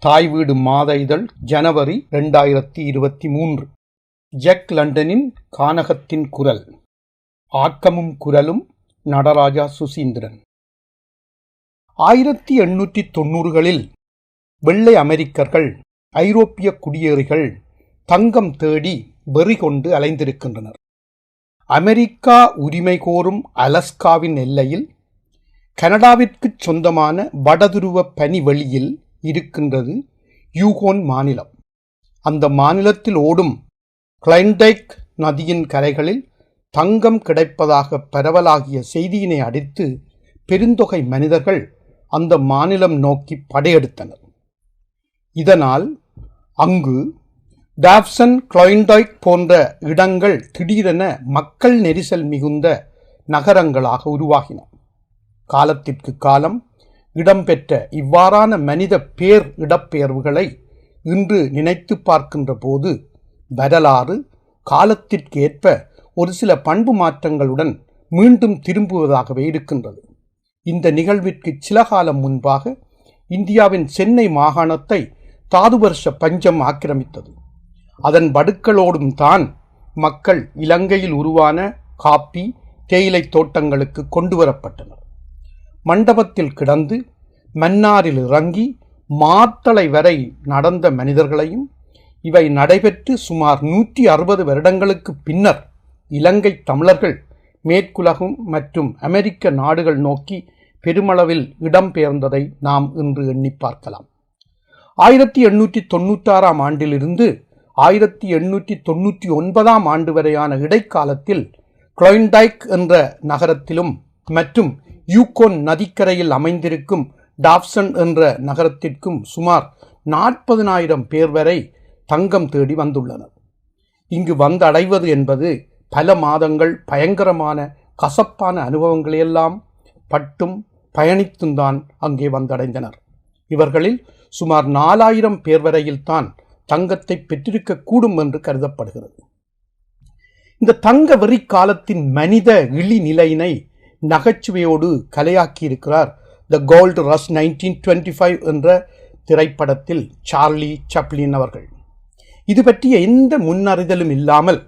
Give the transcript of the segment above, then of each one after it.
தாய் வீடு மாத இதழ் ஜனவரி இரண்டாயிரத்தி இருபத்தி மூன்று. ஜெக் லண்டனின் கானகத்தின் குரல். ஆக்கமும் குரலும் நடராஜா சுசீந்திரன். ஆயிரத்தி எண்ணூற்றி தொன்னூறுகளில் வெள்ளை அமெரிக்கர்கள் ஐரோப்பிய குடியேறிகள் தங்கம் தேடி வெறி கொண்டு அலைந்திருக்கின்றனர். அமெரிக்கா உரிமை கோரும் அலஸ்காவின் எல்லையில் கனடாவிற்குச் சொந்தமான வடதுருவ பனிவெளியில் இருக்கின்றது யூகோன் மாநிலம். அந்த மாநிலத்தில் ஓடும் கிளைண்டைக் நதியின் கரைகளில் தங்கம் கிடைப்பதாக பரவலாகிய செய்தியினை அடித்து பெருந்தொகை மனிதர்கள் அந்த மாநிலம் நோக்கி படையெடுத்தனர். இதனால் அங்கு டாப்சன் கிளைண்டாய்க் போன்ற இடங்கள் திடீரென மக்கள் நெரிசல் மிகுந்த நகரங்களாக உருவாகின. காலத்திற்கு காலம் இடம்பெற்ற இவ்வாறான மனித பேர் இடப்பெயர்வுகளை இன்று நினைத்து பார்க்கின்ற போது வரலாறு காலத்திற்கேற்ப ஒரு சில பண்பு மாற்றங்களுடன் மீண்டும் திரும்புவதாகவே இருக்கின்றது. இந்த நிகழ்விற்கு சில காலம் முன்பாக இந்தியாவின் சென்னை மாகாணத்தை தாதுவர்ஷ பஞ்சம் ஆக்கிரமித்தது. அதன் வடுக்களோடும் தான் மக்கள் இலங்கையில் உருவான காப்பி தேயிலை தோட்டங்களுக்கு கொண்டு வரப்பட்டனர். மண்டபத்தில் கிடந்து மன்னாரில் இறங்கி மாத்தளை வரை நடந்த மனிதர்களையும் இவை நடைபெற்று சுமார் நூற்றி அறுபது வருடங்களுக்கு பின்னர் இலங்கை தமிழர்கள் மேற்குலகம் மற்றும் அமெரிக்க நாடுகள் நோக்கி பெருமளவில் இடம்பெயர்ந்ததை நாம் இன்று எண்ணி பார்க்கலாம். ஆயிரத்தி எண்ணூற்றி தொண்ணூற்றாறாம் ஆண்டிலிருந்து ஆயிரத்தி எண்ணூற்றி தொண்ணூற்றி ஒன்பதாம் ஆண்டு வரையான இடைக்காலத்தில் குளோயின்டைக் என்ற நகரத்திலும் மற்றும் யூகோன் நதிக்கரையில் அமைந்திருக்கும் டாப்சன் என்ற நகரத்திற்கும் சுமார் நாற்பதினாயிரம் பேர் வரை தங்கம் தேடி வந்துள்ளனர். இங்கு வந்தடைவது என்பது பல மாதங்கள் பயங்கரமான கசப்பான அனுபவங்களையெல்லாம் பட்டும் பயணித்தும் தான் அங்கே வந்தடைந்தனர். இவர்களில் சுமார் நாலாயிரம் பேர் வரையில்தான் தங்கத்தை பெற்றிருக்க கூடும் என்று கருதப்படுகிறது. இந்த தங்க வெறி காலத்தின் மனித இழி நிலையினை நகைச்சுவையோடு கலையாக்கியிருக்கிறார் the gold rush nineteen twenty five என்ற திரைப்படத்தில் சார்லி சப்ளின் அவர்கள். இது பற்றிய எந்த முன்னறிதலும் இல்லாமல்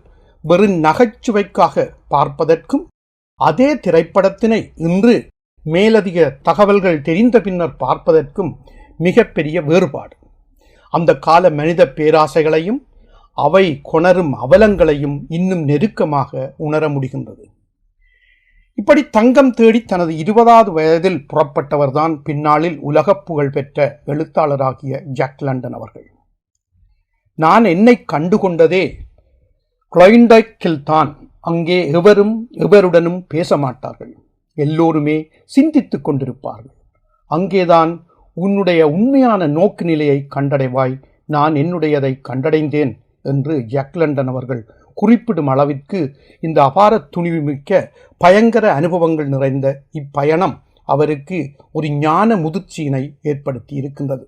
வெறும் நகைச்சுவைக்காக பார்ப்பதற்கும் அதே திரைப்படத்தினை இன்று மேலதிக தகவல்கள் தெரிந்த பின்னர் பார்ப்பதற்கும் மிகப்பெரிய வேறுபாடு. அந்த கால மனித பேராசைகளையும் அவை கொணரும் அவலங்களையும் இன்னும் நெருக்கமாக உணர முடிகின்றது. இப்படி தங்கம் தேடி தனது இருபதாவது வயதில் புறப்பட்டவர்தான் பின்னாளில் உலக புகழ் பெற்ற எழுத்தாளராகிய ஜாக் லண்டன் அவர்கள். நான் என்னை கண்டுகொண்டதே குளைண்டக்கில் தான் அங்கே எவரும் எவருடனும் பேச மாட்டார்கள் எல்லோருமே சிந்தித்துக் கொண்டிருப்பார்கள். அங்கேதான் உன்னுடைய உண்மையான நோக்கு நிலையை கண்டடைவாய். நான் என்னுடையதை கண்டடைந்தேன் என்று ஜாக் லண்டன் அவர்கள் குறிப்பிடும் அளவிற்கு இந்த அபார துணிவு மிக்க பயங்கர அனுபவங்கள் நிறைந்த இப்பயணம் அவருக்கு ஒரு ஞான முதிர்ச்சியினை ஏற்படுத்தி இருக்கின்றது.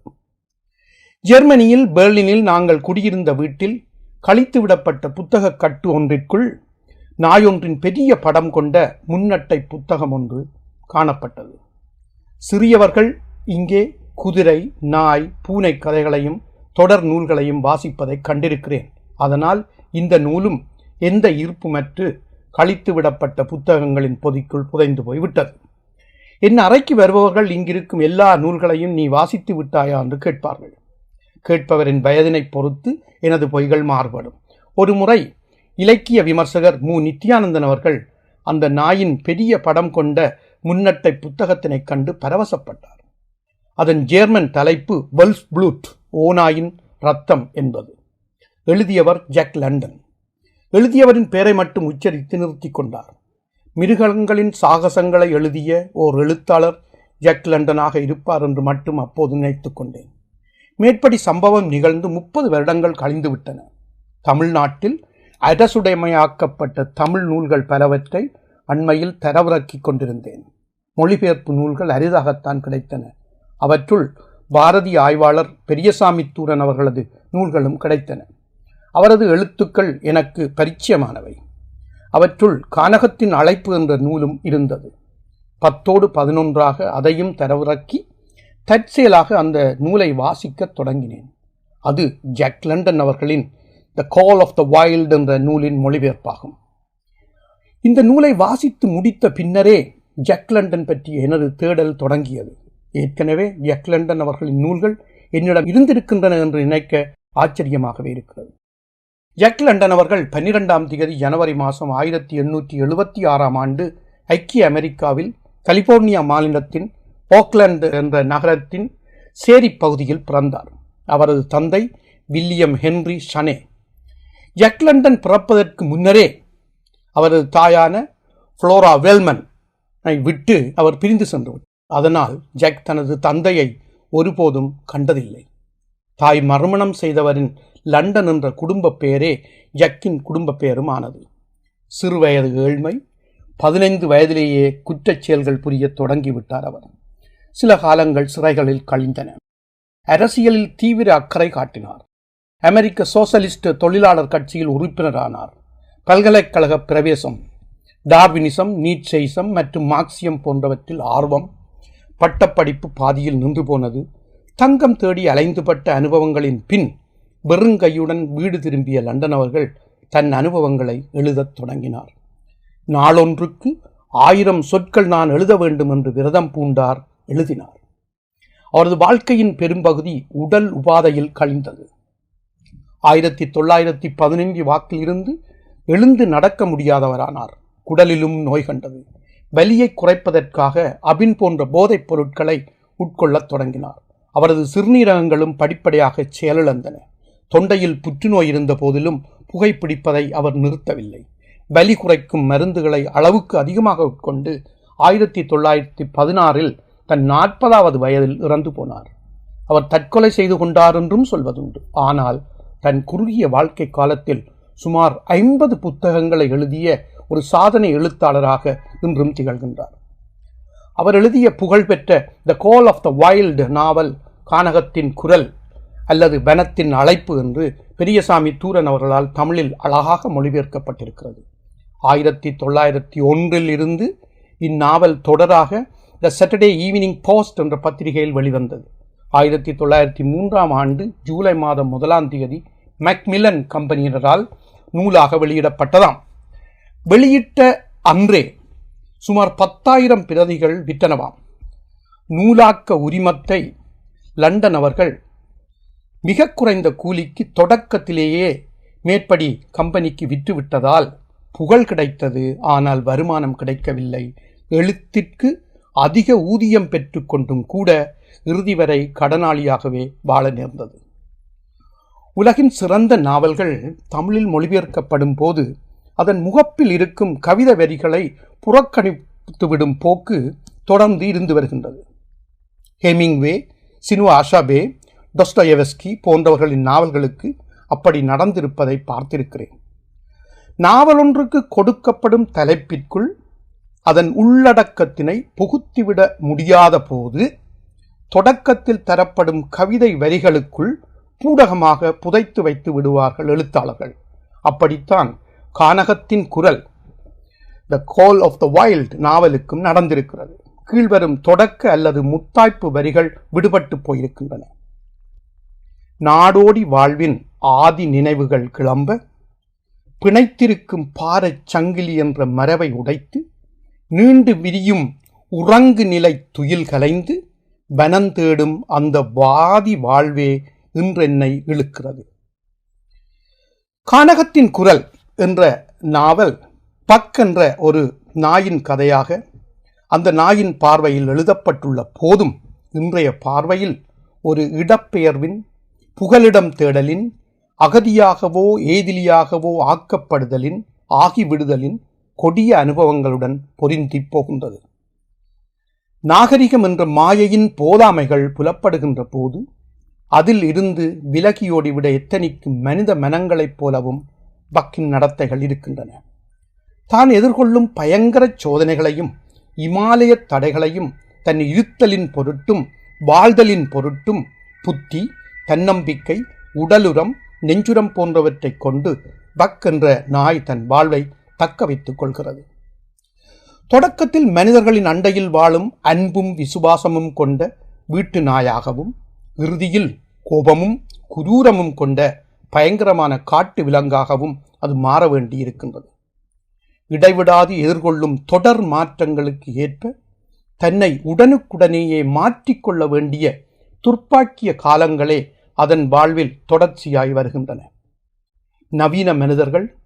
ஜெர்மனியில் பெர்லினில் நாங்கள் குடியிருந்த வீட்டில் கழித்து விடப்பட்ட புத்தக கட்டு ஒன்றிற்குள் நாயொன்றின் பெரிய படம் கொண்ட முன்னட்டை புத்தகம் ஒன்று காணப்பட்டது. சிறியவர்கள் இங்கே குதிரை நாய் பூனை கதைகளையும் தொடர் நூல்களையும் வாசிப்பதை கண்டிருக்கிறேன். அதனால் இந்த நூலும் எந்த ஈர்ப்புமற்று கழித்து விடப்பட்ட புத்தகங்களின் பொதிக்குள் புதைந்து போய்விட்டது. என் அறைக்கு வருபவர்கள் இங்கிருக்கும் எல்லா நூல்களையும் நீ வாசித்து விட்டாயா? என்று கேட்பார்கள். கேட்பவரின் வயதினை பொறுத்து எனது பொய்கள் மாறுபடும். ஒரு முறை இலக்கிய விமர்சகர் மு. நித்யானந்தன் அவர்கள் அந்த நாயின் பெரிய படம் கொண்ட முன்னட்டை புத்தகத்தினை கண்டு பரவசப்பட்டார். அதன் ஜேர்மன் தலைப்பு வெல்ஸ் ப்ளூட் ஓநாயின் ரத்தம் என்பது. எழுதியவர் ஜாக் லண்டன். எழுதியவரின் பெயரை மட்டும் உச்சரித்து நிறுத்தி கொண்டார். மிருகங்களின் சாகசங்களை எழுதிய ஓர் எழுத்தாளர் ஜாக் லண்டனாக இருப்பார் என்று மட்டும் அப்போது நினைத்து கொண்டேன். மேற்படி சம்பவம் நிகழ்ந்து முப்பது வருடங்கள் கழிந்துவிட்டன. தமிழ்நாட்டில் அரசுடைமையாக்கப்பட்ட தமிழ் நூல்கள் பலவற்றை அண்மையில் தரவிறக்கி கொண்டிருந்தேன். மொழிபெயர்ப்பு நூல்கள் அரிதாகத்தான் கிடைத்தன. அவற்றுள் பாரதி ஆய்வாளர் பெரியசாமி தூரன் அவர்களது நூல்களும் கிடைத்தன. அவரது எழுத்துக்கள் எனக்கு பரிச்சயமானவை. அவற்றுள் கானகத்தின் அழைப்பு என்ற நூலும் இருந்தது. பத்தோடு பதினொன்றாக அதையும் தரவிறக்கி தற்செயலாக அந்த நூலை வாசிக்கத் தொடங்கினேன். அது ஜாக் லண்டன் அவர்களின் த கால் ஆஃப் த வைல்ட் என்ற நூலின் மொழிபெயர்ப்பாகும். இந்த நூலை வாசித்து முடித்த பின்னரே ஜாக் லண்டன் பற்றிய எனது தேடல் தொடங்கியது. ஏற்கனவே ஜாக் லண்டன் அவர்களின் நூல்கள் என்னிடம் இருந்திருக்கின்றன என்று நினைக்க ஆச்சரியமாகவே இருக்கிறது. ஜாக் லண்டன் அவர்கள் பன்னிரெண்டாம் தேதி ஜனவரி மாதம் ஆயிரத்தி எண்ணூற்றி எழுபத்தி ஆறாம் ஆண்டு ஐக்கிய அமெரிக்காவில் கலிபோர்னியா மாநிலத்தின் ஓக்லாந்து என்ற நகரத்தின் சேரி பகுதியில் பிறந்தார். அவரது தந்தை William Henry Chaney. Jack London பிறப்பதற்கு முன்னரே அவரது தாயான ஃப்ளோரா வெல்மன் விட்டு அவர் பிரிந்து சென்று அதனால் ஜெக் தனது தந்தையை ஒருபோதும் கண்டதில்லை. தாய் மறுமணம் செய்தவரின் லண்டன் என்ற குடும்ப பெயரே ஜக்கின் குடும்ப பெயரும் ஆனது சிறுவயது ஏழ்மை பதினைந்து வயதிலேயே குற்றச் செயல்கள் புரிய தொடங்கிவிட்டார் அவர். சில காலங்கள் சிறைகளில் கழிந்தன. அரசியலில் தீவிர அக்கறை காட்டினார். அமெரிக்க சோசலிஸ்ட் தொழிலாளர் கட்சியில் உறுப்பினரானார். பல்கலைக்கழக பிரவேசம் டார்வினிசம் நீட்செய்சம் மற்றும் மார்க்சியம் போன்றவற்றில் ஆர்வம் பட்டப்படிப்பு பாதியில் நின்று போனது தங்கம் தேடி அலைந்துபட்ட அனுபவங்களின் பின் வெறுங்கையுடன் வீடு திரும்பிய லண்டன் அவர்கள் தன் அனுபவங்களை எழுதத் தொடங்கினார். நாளொன்றுக்கு ஆயிரம் சொற்கள் நான் எழுத வேண்டும் என்று விரதம் பூண்டார் எழுதினார். அவரது வாழ்க்கையின் பெரும்பகுதி உடல் உபாதையில் கழிந்தது. ஆயிரத்தி தொள்ளாயிரத்தி பதினைஞ்சு வாக்கிலிருந்து எழுந்து நடக்க முடியாதவரானார். குடலிலும் நோய் கண்டது. வலியை குறைப்பதற்காக அபின் போன்ற போதைப் பொருட்களை உட்கொள்ளத் தொடங்கினார். அவரது சிறுநீரகங்களும் படிப்படியாக செயலிழந்தன. தொண்டையில் புற்றுநோய் இருந்த போதிலும் புகைப்பிடிப்பதை அவர் நிறுத்தவில்லை. வலி குறைக்கும் மருந்துகளை அளவுக்கு அதிகமாக உட்கொண்டு ஆயிரத்தி தொள்ளாயிரத்தி பதினாறில் தன் நாற்பதாவது வயதில் இறந்து போனார். அவர் தற்கொலை செய்து கொண்டார் என்றும் சொல்வதுண்டு. ஆனால் தன் குறுகிய வாழ்க்கை காலத்தில் சுமார் ஐம்பது புத்தகங்களை எழுதிய ஒரு சாதனை எழுத்தாளராக இன்றும் திகழ்கின்றார். அவர் எழுதிய புகழ்பெற்ற த கோல் ஆஃப் த வைல்டு நாவல் கானகத்தின் குரல் அல்லது பெனத்தின் அழைப்பு என்று பெரியசாமி தூரன் அவர்களால் தமிழில் அழகாக மொழிபெயர்க்கப்பட்டிருக்கிறது. ஆயிரத்தி தொள்ளாயிரத்தி ஒன்றில் இருந்து இந்நாவல் தொடராக த சாட்டர்டே ஈவினிங் போஸ்ட் என்ற பத்திரிகையில் வெளிவந்தது. ஆயிரத்தி தொள்ளாயிரத்தி மூன்றாம் ஆண்டு ஜூலை மாதம் முதலாம் தேதி மெக்மிலன் கம்பெனியினரால் நூலாக வெளியிடப்பட்டதாம். வெளியிட்ட அன்றே சுமார் பத்தாயிரம் பிரதிகள் விற்றனவாம். நூலாக்க உரிமத்தை லண்டன் அவர்கள் மிக குறைந்த கூலிக்கு தொடக்கத்திலேயே மேற்படி கம்பெனிக்கு விற்றுவிட்டதால் புகழ் கிடைத்தது. ஆனால் வருமானம் கிடைக்கவில்லை. எழுத்திற்கு அதிக ஊதியம் பெற்றுக்கொண்டும் கூட இறுதி வரை கடனாளியாகவே வாழ நேர்ந்தது. உலகின் சிறந்த நாவல்கள் தமிழில் மொழிபெயர்க்கப்படும் போது அதன் முகப்பில் இருக்கும் கவிதை வரிகளை புறக்கணித்துவிடும் போக்கு தொடர்ந்து இருந்து வருகின்றது. ஹெமிங்வே சினு ஆஷாபே டொஸ்டோயவஸ்கி போன்றவர்களின் நாவல்களுக்கு அப்படி நடந்திருப்பதை பார்த்திருக்கிறேன். நாவலொன்றுக்கு கொடுக்கப்படும் தலைப்பிற்குள் அதன் உள்ளடக்கத்தினை புகுத்திவிட முடியாத போது தொடக்கத்தில் தரப்படும் கவிதை வரிகளுக்குள் பூடகமாக புதைத்து வைத்து விடுவார்கள் எழுத்தாளர்கள். அப்படித்தான் கானகத்தின் குரல் த கோல் ஆஃப் த வைல்ட் நாவலுக்கும் நடந்திருக்கிறது. கீழ்வரும் தொடக்க அல்லது முத்தாய்ப்பு வரிகள் விடுபட்டு போயிருக்கின்றன. நாடோடி வாழ்வின் ஆதி நினைவுகள் கிளம்ப பிணைத்திருக்கும் பாறைச் சங்கிலி என்ற மரபை உடைத்து நீண்டு விரியும் உறங்கு நிலை துயில் கலைந்து வனந்தேடும் அந்த வாதி வாழ்வே இன்றென்னை இழுக்கிறது. கானகத்தின் குரல் என்ற நாவல் பக் என்ற ஒரு நாயின் கதையாக அந்த நாயின் பார்வையில் எழுதப்பட்டுள்ள போதும் இன்றைய பார்வையில் ஒரு இடப்பெயர்வின் புகலிடம் தேடலின் அகதியாகவோ ஏதிலியாகவோ ஆக்கப்படுதலின் ஆகிவிடுதலின் கொடிய அனுபவங்களுடன் பொருந்தி போகின்றது. நாகரிகம் என்ற மாயையின் போதாமைகள் புலப்படுகின்ற போது அதில் இருந்து விலகியோடிவிட எத்தனிக்கும் மனித மனங்களைப் போலவும் பக்கின் நடத்தைகள் இருக்கின்றன. தான் எதிர்கொள்ளும் பயங்கர சோதனைகளையும் இமாலய தடைகளையும் தன் இருத்தலின் பொருட்டும் வாழ்தலின் பொருட்டும் புத்தி தன்னம்பிக்கை உடலுரம் நெஞ்சுரம் போன்றவற்றைக் கொண்டு பக் என்ற நாய் தன் வாழ்வை தக்க வைத்துக் கொள்கிறது. தொடக்கத்தில் மனிதர்களின் அண்டையில் வாழும் அன்பும் விசுவாசமும் கொண்ட வீட்டு நாயாகவும் இறுதியில் கோபமும் குரூரமும் கொண்ட பயங்கரமான காட்டு விலங்காகவும் அது மாற வேண்டியிருக்கின்றது. இடைவிடாது எதிர்கொள்ளும் தொடர் மாற்றங்களுக்கு ஏற்ப தன்னை உடனுக்குடனேயே மாற்றிக்கொள்ள வேண்டிய துர்ப்பாக்கிய காலங்களே அதன் வாழ்வில் தொடர்ச்சியாய் வருகின்றன. நவீன மனிதர்கள்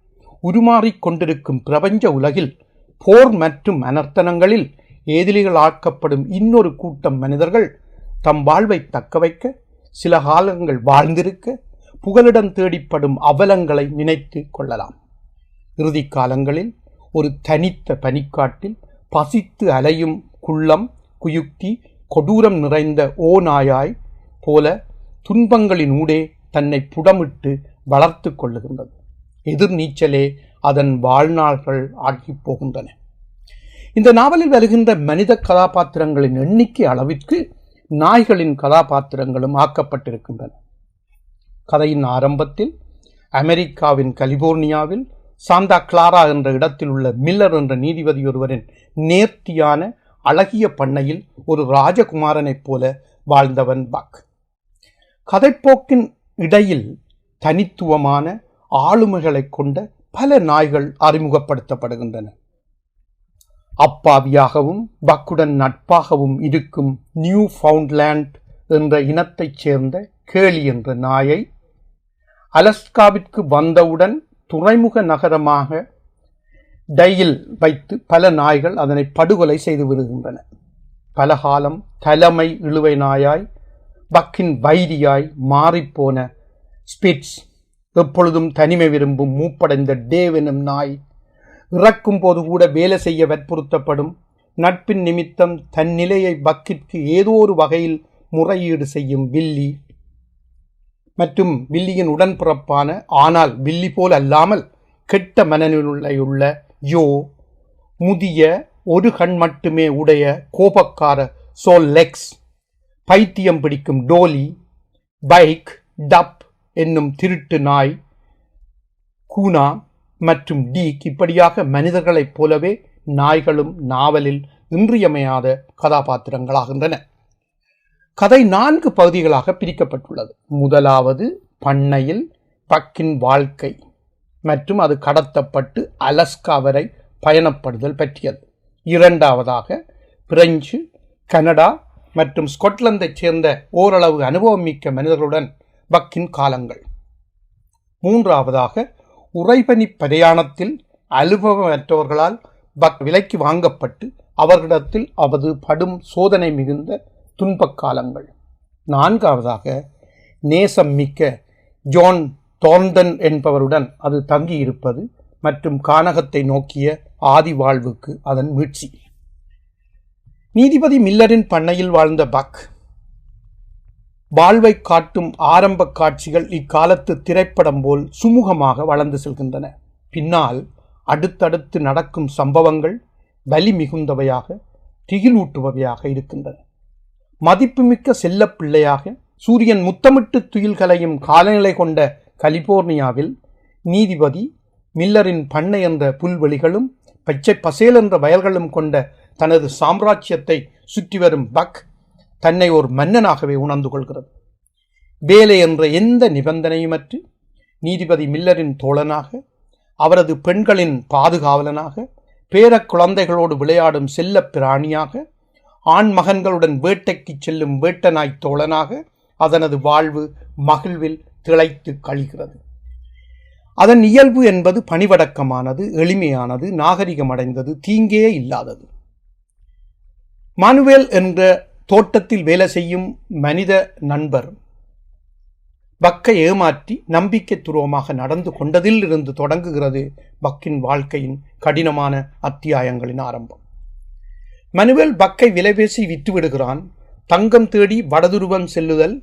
உருமாறிக் கொண்டிருக்கும் பிரபஞ்ச உலகில் போர் மற்றும் அனர்த்தனங்களில் ஏதிலிகளாக்கப்படும் இன்னொரு கூட்டம் மனிதர்கள் தம் வாழ்வை தக்கவைக்க சில காலங்கள் வாழ்ந்திருக்க புகலிடம் தேடிப்படும் அவலங்களை நினைத்து கொள்ளலாம். இறுதி காலங்களில் ஒரு தனித்த பனிக்காட்டில் பசித்து அலையும் குள்ளம் குயுக்தி கொடூரம் நிறைந்த ஓ நாயாய் போல துன்பங்களின் ஊடே தன்னை புடமிட்டு வளர்த்து கொள்ளுகின்றது. எதிர்நீச்சலே அதன் வாழ்நாள்கள் ஆகி போகின்றன. இந்த நாவலில் வருகின்ற மனித கதாபாத்திரங்களின் எண்ணிக்கை அளவிற்கு நாய்களின் கதாபாத்திரங்களும் ஆக்கப்பட்டிருக்கின்றன. கதையின் ஆரம்பத்தில் அமெரிக்காவின் கலிபோர்னியாவில் சாந்தா கிளாரா என்ற இடத்தில் உள்ள மில்லர் என்ற நீதிபதி ஒருவரின் நேர்த்தியான அழகிய பண்ணையில் ஒரு ராஜகுமாரனைப் போல வாழ்ந்தவன் பக். கதைப்போக்கின் இடையில் தனித்துவமான ஆளுமைகளைக் கொண்ட பல நாய்கள் அறிமுகப்படுத்தப்படுகின்றன. அப்பாவியாகவும் பக்குடன் நட்பாகவும் இருக்கும் நியூ ஃபவுண்ட்லேண்ட் என்ற இனத்தைச் சேர்ந்த கேலி என்ற நாயை அலஸ்காவிற்கு வந்தவுடன் துறைமுக நகரமாக டையில் வைத்து பல நாய்கள் அதனை படுகொலை செய்து விடுகின்றன. பல காலம் தலைமை இழுவை நாயாய் பக்கின் வைரியாய் மாறிப்போன ஸ்பிட்ஸ் எப்பொழுதும் தனிமை விரும்பும் மூப்படைந்த டேவ் எனும் நாய் இறக்கும் போது கூட வேலை செய்ய வற்புறுத்தப்படும். நட்பின் நிமித்தம் தன் நிலையை பக்கிற்கு ஏதோ ஒரு வகையில் முறையீடு செய்யும் வில்லி. மற்றும் வில்லியின் உடன்பிறப்பான ஆனால் வில்லி போல் அல்லாமல் கெட்ட மனநிலையுள்ள யோ முதிய ஒரு கண் மட்டுமே உடைய கோபக்கார சோல் லெக்ஸ் பைத்தியம் பிடிக்கும் டோலி பைக் டப் என்னும் திருட்டு நாய் கூனா மற்றும் டீக் இப்படியாக மனிதர்களைப் போலவே நாய்களும் நாவலில் இன்றியமையாத கதாபாத்திரங்களாகின்றன. கதை நான்கு பகுதிகளாக பிரிக்கப்பட்டுள்ளது. முதலாவது பண்ணையில் பக்கின் வாழ்க்கை. மற்றும் அது கடத்தப்பட்டு அலஸ்கா வரை பயணப்படுதல் பற்றியது. இரண்டாவதாக பிரெஞ்சு கனடா மற்றும் ஸ்கொட்லாந்தைச் சேர்ந்த ஓரளவு அனுபவம் மிக்க மனிதர்களுடன் பக்கின் காலங்கள். மூன்றாவதாக உறைபனி பிரயாணத்தில் அனுபவமற்றவர்களால் பக் விலைக்கு வாங்கப்பட்டு அவர்களிடத்தில் அவரது படும் சோதனை மிகுந்த துன்பக் காலங்கள். நான்காவதாக நேசம் மிக்க ஜான் தோந்தன் என்பவருடன் அது தங்கியிருப்பது மற்றும் கானகத்தை நோக்கிய ஆதி வாழ்வுக்கு அதன் மீட்சி நீதிபதி மில்லரின் பண்ணையில் வாழ்ந்த பக் வாழ்வை காட்டும் ஆரம்ப காட்சிகள் இக்காலத்து திரைப்படம் போல் சுமூகமாக வளர்ந்து செல்கின்றன. பின்னால் அடுத்தடுத்து நடக்கும் சம்பவங்கள் வலி மிகுந்தவையாக திகிலூட்டுபவையாக இருக்கின்றன. மதிப்புமிக்க செல்லப்பிள்ளையாக சூரியன் முத்தமிட்டு துயில்களையும் காலநிலை கொண்ட கலிபோர்னியாவில் நீதிபதி மில்லரின் பண்ணை என்ற புல்வெளிகளும் பச்சை பசேல் என்ற வயல்களும் கொண்ட தனது சாம்ராஜ்யத்தை சுற்றி வரும் பக் தன்னை ஒரு மன்னனாகவே உணர்ந்து கொள்கிறது. வேலை என்ற எந்த நிபந்தனையுமற்று நீதிபதி மில்லரின் தோழனாக அவரது பெண்களின் பாதுகாவலனாக பேரக் குழந்தைகளோடு விளையாடும் செல்ல பிராணியாக ஆண் மகன்களுடன் வேட்டைக்கு செல்லும் வேட்டனாய் தோழனாக அதனது வாழ்வு மகிழ்வில் திளைத்து கழிகிறது. அதன் இயல்பு என்பது பணிவடக்கமானது எளிமையானது நாகரிகமடைந்தது தீங்கே இல்லாதது. மானுவேல் என்ற தோட்டத்தில் வேலை செய்யும் மனித நண்பர் பக்கை ஏமாற்றி நம்பிக்கை துருவமாக நடந்து கொண்டதில் இருந்து தொடங்குகிறது பக்கின் வாழ்க்கையின் கடினமான அத்தியாயங்களின் ஆரம்பம். மனுவேல் பக்கை விலைபேசி விற்றுவிடுகிறான் தங்கம் தேடி வடதுருவம் செல்லுதல்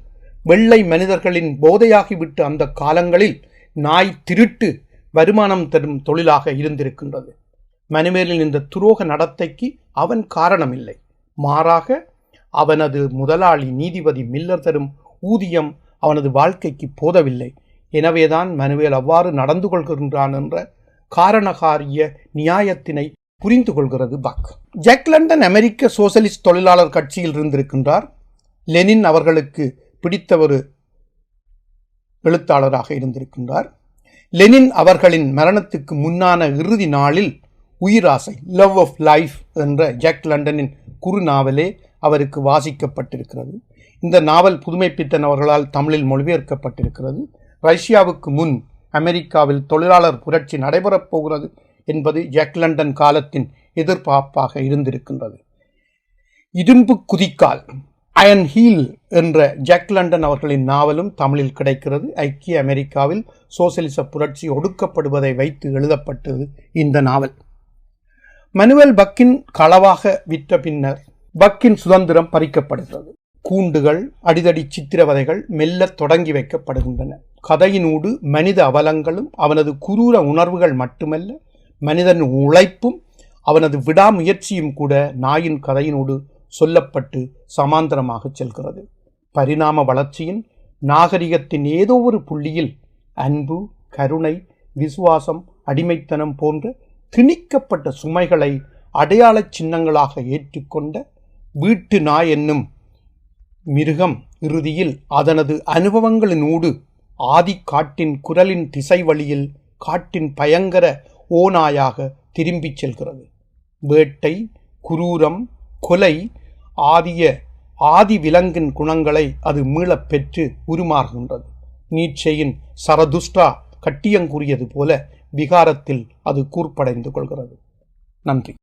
வெள்ளை மனிதர்களின் போதையாகிவிட்ட அந்த காலங்களில் நாய் திருட்டு வருமானம் தரும் தொழிலாக இருந்திருக்கின்றது. மனுவேலின் இந்த துரோக நடத்தைக்கு அவன் காரணமில்லை. மாறாக அவனது முதலாளி நீதிபதி மில்லர் தரும் ஊதியம் அவனது வாழ்க்கைக்கு போதவில்லை. எனவேதான் மனுவேல் அவ்வாறு நடந்து கொள்கின்றான் என்ற காரணகாரிய நியாயத்தினை புரிந்து கொள்கிறது பக். ஜாக் லண்டன் அமெரிக்க சோசலிஸ்ட் தொழிலாளர் கட்சியில் இருந்திருக்கின்றார். லெனின் அவர்களுக்கு பிடித்த ஒரு எழுத்தாளராக இருந்திருக்கின்றார். லெனின் அவர்களின் மரணத்துக்கு முன்னான இறுதி நாளில் உயிராசை லவ் ஆஃப் லைஃப் என்ற ஜாக் லண்டனின் குறு நாவலே அவருக்கு வாசிக்கப்பட்டிருக்கிறது. இந்த நாவல் புதுமைப்பித்தன் அவர்களால் தமிழில் மொழிபெயர்க்கப்பட்டிருக்கிறது. ரஷ்யாவுக்கு முன் அமெரிக்காவில் தொழிலாளர் புரட்சி நடைபெறப் போகிறது என்பது ஜாக் லண்டன் காலத்தின் எதிர்பார்ப்பாக இருந்திருக்கின்றது. இரும்பு குதிக்கால் அயன் ஹீல் என்ற ஜாக் லண்டன் அவர்களின் நாவலும் தமிழில் கிடைக்கிறது. ஐக்கிய அமெரிக்காவில் சோசியலிச புரட்சி ஒடுக்கப்படுவதை வைத்து எழுதப்பட்டது இந்த நாவல். மனுவல் பக்கின் களவாக விற்ற பின்னர் பக்கின் சுதந்திரம் பறிக்கப்படுகிறது. கூண்டுகள் அடிதடி சித்திரவதைகள் மெல்ல தொடங்கி வைக்கப்படுகின்றன. கதையினூடு மனித அவலங்களும் அவனது குரூர உணர்வுகள் மட்டுமல்ல மனிதன் உழைப்பும் அவனது விடாமுயற்சியும் கூட நாயின் கதையினோடு சொல்லப்பட்டு சமாந்தரமாக செல்கிறது. பரிணாம வளர்ச்சியின் நாகரிகத்தின் ஏதோ ஒரு புள்ளியில் அன்பு கருணை விசுவாசம் அடிமைத்தனம் போன்ற திணிக்கப்பட்ட சுமைகளை அடையாளச் சின்னங்களாக ஏற்றுக்கொண்ட வீட்டு நாய் என்னும் மிருகம் இறுதியில் அதனது அனுபவங்களினூடு ஆதி காட்டின் குரலின் திசை வழியில் காட்டின் பயங்கர ஓநாயாக திரும்பிச் செல்கிறது. வேட்டை குரூரம் கொலை ஆதிய ஆதி விலங்கின் குணங்களை அது மீளப் பெற்று உருமாறுகின்றது. நீட்சையின் சரதுஷ்டா கட்டியங்கூறியது போல விகாரத்தில் அது கூர்ப்படைந்து கொள்கிறது. நன்றி.